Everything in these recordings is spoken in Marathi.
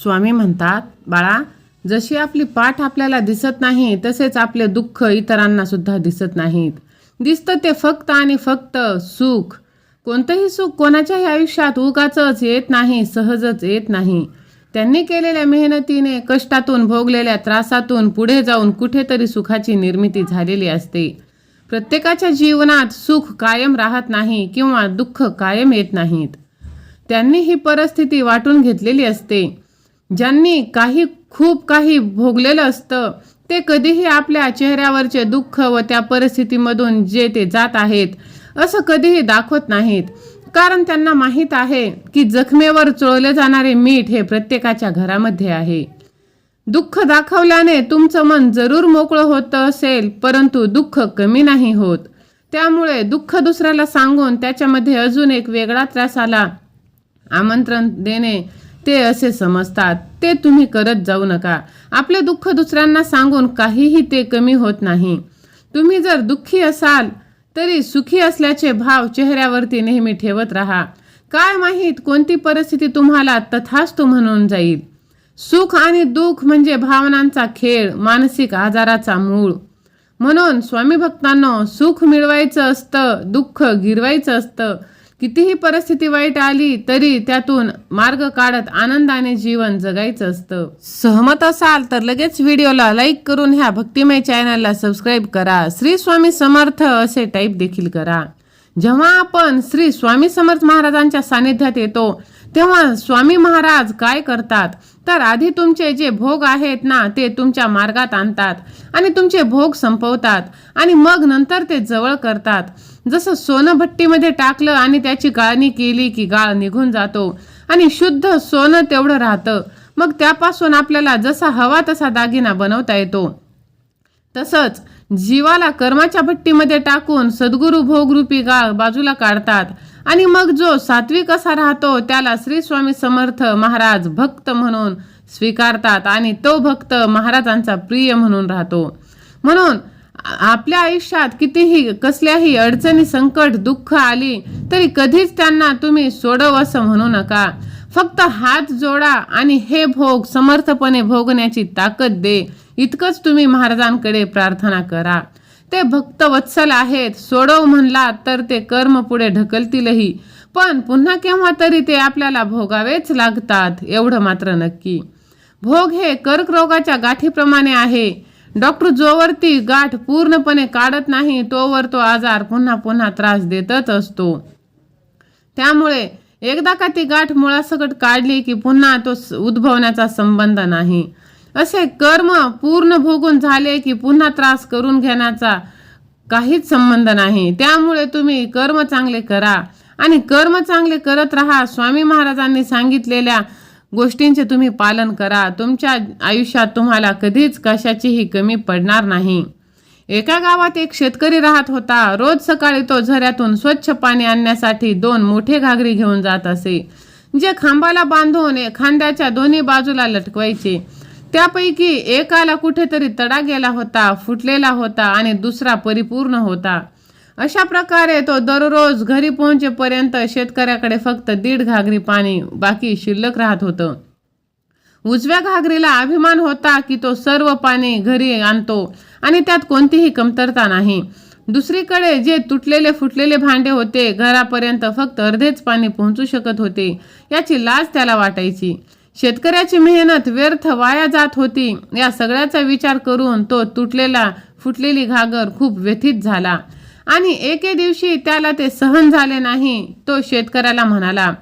स्वामी म्हणतात बाळा जशी आपली पाठ आपल्याला दिसत नाही तसेच आपले दुःख इतरांना सुद्धा दिसत नाहीत. दिसतं ते फक्त आणि फक्त सुख. कोणतंही सुख कोणाच्याही आयुष्यात उगाचच येत नाही सहजच येत नाही. त्यांनी केलेल्या मेहनतीने कष्टातून भोगलेल्या त्रासातून पुढे जाऊन कुठेतरी सुखाची निर्मिती झालेली असते. प्रत्येकाच्या जीवनात सुख कायम राहत नाही किंवा दुःख कायम येत नाहीत. त्यांनी ही परिस्थिती वाटून घेतलेली असते. ज्यांनी काही खूप काही भोगलेलं असतं ते कधीही आपल्या चेहऱ्यावरचे दुःख व त्या परिस्थितीमधून जे ते जात आहेत असं कधीही दाखवत नाहीत. कारण त्यांना माहीत आहे की जखमेवर चोळले जाणारे मीठ हे प्रत्येकाच्या घरामध्ये आहे. दुःख दाखवल्याने तुमचं मन जरूर मोकळं होतं असेल परंतु दुःख कमी नाही होत. त्यामुळे दुःख दुसऱ्याला सांगून त्याच्यामध्ये अजून एक वेगळा त्रासाला आमंत्रण देणे ते असे समजतात. ते तुम्ही करत जाऊ नका. आपले दुःख दुसऱ्यांना सांगून काहीही ते कमी होत नाही. तुम्ही जर दुःखी असाल तरी सुखी असल्याचे भाव चेहऱ्यावरती नेहमी ठेवत राहा. काय माहीत कोणती परिस्थिती तुम्हाला तथास्तु म्हणून जाईल. सुख आणि दुःख म्हणजे भावनांचा खेळ मानसिक आजाराचा मूळ. म्हणून स्वामी भक्तांनो सुख मिळवायचं असतं दुःख गिरवायचं असतं. कितीही परिस्थिती वाईट आली तरी त्यातून मार्ग काढत आनंदाने जीवन जगायचं असतं. सहमत असाल तर लगेच व्हिडिओला लाईक करून ह्या भक्तिमय चॅनलला सबस्क्राईब करा. श्री स्वामी समर्थ असे टाईप देखील करा. जेव्हा आपण श्री स्वामी समर्थ महाराजांच्या सानिध्यात येतो तेव्हा स्वामी महाराज काय करतात? तर आधी तुमचे जे भोग आहेत ना ते तुमच्या मार्गात आणतात आणि तुमचे भोग संपवतात आणि मग नंतर ते जवळ करतात. जसं सोनं भट्टीमध्ये टाकलं आणि त्याची गाळणी केली की गाळ निघून जातो आणि शुद्ध सोनं तेवढं राहतं. मग त्यापासून आपल्याला जसा हवा तसा दागिना बनवता येतो. तसंच जीवाला कर्माच्या भट्टीमध्ये टाकून सद्गुरू भोगरूपी गाळ बाजूला काढतात. आणि मग जो सात्विक असा राहतो त्याला श्री स्वामी समर्थ महाराज भक्त म्हणून स्वीकारतात आणि तो भक्त महाराजांचा प्रिय म्हणून राहतो. म्हणून आपल्या आयुष्यात कितीही कसल्याही अडचणी संकट दुःख आली तरी कधीच त्यांना तुम्ही सोडव असं म्हणू नका. फक्त हात जोडा आणि हे भोग समर्थपणे भोगण्याची ताकद दे. इतकंच तुम्ही महाराजांकडे प्रार्थना करा. ते भक्त वत्सल आहेत. सोडव म्हणला तर ते कर्म पुढे ढकलतीलही. पण पुन्हा केव्हा तरी ते आपल्याला भोगावेच लागतात एवढं मात्र नक्की. भोग हे कर्करोगाच्या गाठीप्रमाणे आहे. डॉक्टर जोवरती गाठ पूर्णपणे काढत नाही तोवर तो आजार पुन्हा पुन्हा त्रास देतच असतो. त्यामुळे एकदा का ती गाठ मुळासकट काढली की पुन्हा तो उद्भवण्याचा संबंध नाही. असे कर्म पूर्ण भोगून झाले की पुन्हा त्रास करून घेण्याचा काहीच संबंध नाही. त्यामुळे तुम्ही कर्म चांगले करा. आणि कर्म चांगले करत राहा. स्वामी महाराजांनी सांगितलेल्या गोष्टींचे तुम्ही पालन करा. तुमच्या आयुष्यात तुम्हाला कधीच कशाचीही कमी पडणार नाही. एका गावात एक शेतकरी राहत होता. रोज सकाळी तो झऱ्यातून स्वच्छ पाणी आणण्यासाठी दोन मोठे घागरी घेऊन जात असे. जे खांबाला बांधून खांद्याच्या दोन्ही बाजूला लटकवायचे. त्यापैकी एकाला कुठेतरी तडा गेला होता फुटलेला होता आणि दुसरा परिपूर्ण होता. अशा प्रकारे तो दररोज घरी पोहोचेपर्यंत शेतकऱ्याकडे फक्त दीड घागरी पाणी बाकी शिल्लक राहत होतं. उजव्या घागरीला अभिमान होता की तो सर्व पाणी घरी आणतो आणि त्यात कोणतीही कमतरता नाही. दुसरीकडे जे तुटलेले फुटलेले भांडे होते घरापर्यंत फक्त अर्धेच पाणी पोहोचू शकत होते याची लाज त्याला वाटायची. शेतकऱ्याची मेहनत व्यर्थ वाया जात होती. या सगळ्याचा विचार करून तो तुटलेला फुटलेली घागर खूप व्यथित झाला. आणि एके दिवशी त्याला ते सहन झाले नाही तो शेतकऱ्याला म्हणाला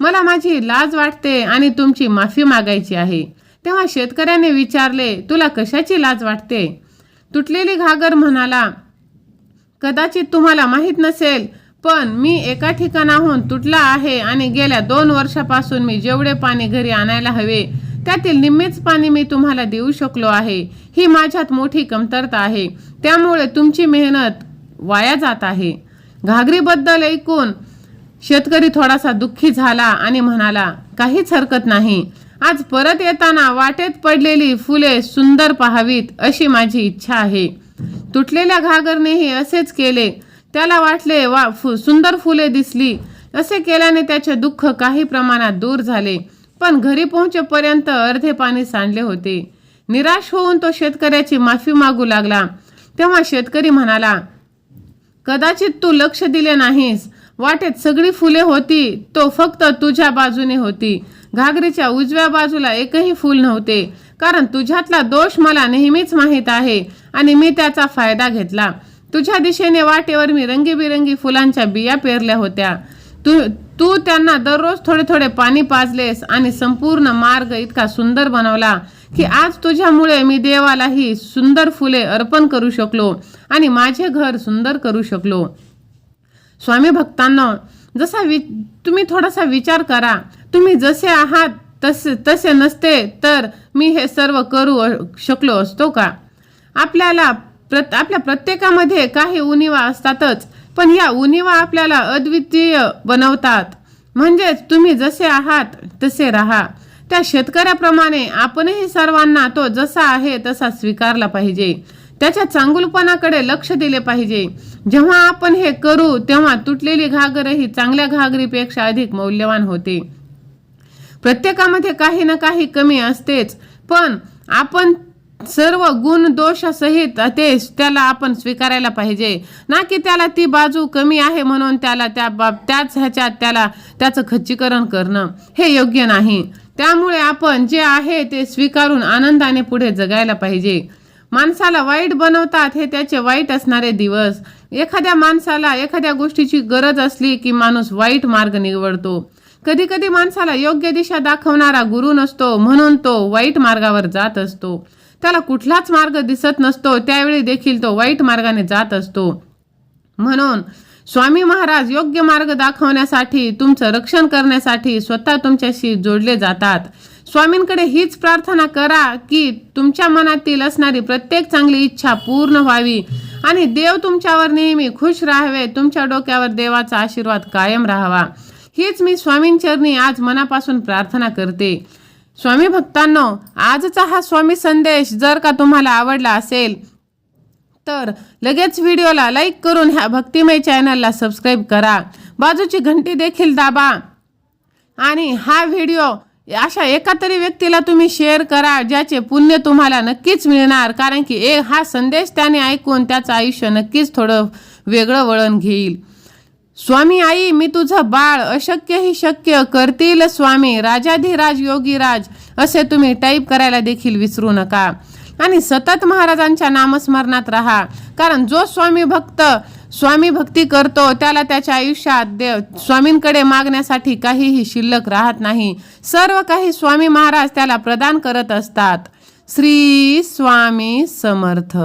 मला माझी लाज वाटते आणि तुमची माफी मागायची आहे. तेव्हा शेतकऱ्याने विचारले तुला कशाची लाज वाटते? तुटलेली घागर म्हणाला कदाचित तुम्हाला माहीत नसेल पण मी एका ठिकाणाहून तुटला आहे आणि गेल्या दोन वर्षापासून मी जेवढे पाणी घरी आणायला हवे त्यातील निम्मेच पाणी मी तुम्हाला देऊ शकलो आहे. ही माझ्यात मोठी कमतरता आहे. त्यामुळे तुमची मेहनत वाया जात आहे. घागरीबद्दल ऐकून शेतकरी थोडासा दुःखी झाला आणि म्हणाला काहीच हरकत नाही. आज परत येताना वाटेत पडलेली फुले सुंदर पाहावीत अशी माझी इच्छा आहे. तुटलेल्या घागरनेही असेच केले. त्याला वाटले वा फु सुंदर फुले दिसली. असे केल्याने त्याचे दुःख काही प्रमाणात दूर झाले. पण घरी पोहोचेपर्यंत अर्धे पाणी सांडले होते. निराश होऊन तो शेतकऱ्याची माफी मागू लागला. तेव्हा शेतकरी म्हणाला कदाचित तू लक्ष दिले नाहीस. वाटेत सगळी फुले होती तो फक्त तुझ्या बाजूने होती. घागरीच्या उजव्या बाजूला एकही फूल नव्हते. कारण तुझ्यातला दोष मला नेहमीच माहीत आहे आणि मी त्याचा फायदा घेतला. तुझ्या दिशेने वाटेवर मी रंगीबिरंगी फुलांच्या बिया पेरल्या होत्या. तू तू त्यांना दररोज थोडे थोडे पाणी पाजलेस आणि संपूर्ण मार्ग इतका सुंदर बनवला की आज तुझ्यामुळे मी देवालाही सुंदर फुले अर्पण करू शकलो आणि माझे घर सुंदर करू शकलो. स्वामी भक्तांना जसा वि तुम्ही थोडासा विचार करा. तुम्ही जसे आहात तसे तसे नसते तर मी हे सर्व करू शकलो असतो का? आपल्याला प्रत आपल्या प्रत्येकामध्ये काही उणिवा असतातच पण या उणिवा आपल्याला अद्वितीय बनवतात. म्हणजेच तुम्ही जसे आहात तसे राहा. त्या शेतकऱ्याप्रमाणे आपणही सर्वांना तो जसा आहे तसा स्वीकारला पाहिजे. त्याच्या चांगुलपणाकडे लक्ष दिले पाहिजे. जेव्हा आपण हे करू तेव्हा तुटलेली घागर ही चांगल्या घागरीपेक्षा अधिक मौल्यवान होते. प्रत्येकामध्ये काही ना काही कमी असतेच पण आपण सर्व गुण दोषासहित ते त्याला आपण स्वीकारायला पाहिजे. ना की त्याला ती बाजू कमी आहे म्हणून त्याला त्या बाब त्याच ह्याच्यात त्याला त्याचं खच्चीकरण करणं हे योग्य नाही. त्यामुळे आपण जे आहे ते स्वीकारून आनंदाने पुढे जगायला पाहिजे. माणसाला वाईट बनवतात हे त्याचे वाईट असणारे दिवस. एखाद्या माणसाला एखाद्या गोष्टीची गरज असली की माणूस वाईट मार्ग निवडतो. कधी कधी माणसाला योग्य दिशा दाखवणारा गुरु नसतो म्हणून तो वाईट मार्गावर जात असतो. त्याला कुठलाच मार्ग दिसत नसतो. त्यावेळी देखील तो वाईट मार्गाने जात असतो. म्हणून स्वामी महाराज योग्य मार्ग दाखवण्यासाठी तुमचं रक्षण करण्यासाठी स्वतः तुमच्याशी जोडले जातात. स्वामींकडे हीच प्रार्थना करा की तुमच्या मनातील असणारी प्रत्येक चांगली इच्छा पूर्ण व्हावी. आणि देव तुमच्यावर नेहमी खुश राहावे. तुमच्या डोक्यावर देवाचा आशीर्वाद कायम राहावा. हीच मी स्वामींचरणी आज मनापासून प्रार्थना करते. स्वामी भक्तांनो आजचा हा स्वामी संदेश जर का तुम्हाला आवडला असेल तर लगेच व्हिडिओला लाईक करून ह्या भक्तिमय चॅनलला सबस्क्राईब करा. बाजूची घंटी देखील दाबा. आणि हा व्हिडिओ अशा एका तरी व्यक्तीला तुम्ही शेअर करा ज्याचे पुण्य तुम्हाला नक्कीच मिळणार. कारण की ए हा संदेश त्याने ऐकून त्याचं आयुष्य नक्कीच थोडं वेगळं वळण घेईल. स्वामी आई मी तुझं बाळ अशक्य ही शक्य करतील स्वामी. राजाधिराज योगीराज असे तुम्ही टाईप करायला देखील विसरू नका. आणि सतत महाराजांच्या नामस्मरणात राहा. कारण जो स्वामी भक्त स्वामी भक्ती करतो त्याला त्याच्या आयुष्यात देव स्वामींकडे मागण्यासाठी काहीही शिल्लक राहत नाही. सर्व काही स्वामी महाराज त्याला प्रदान करत असतात. श्री स्वामी समर्थ.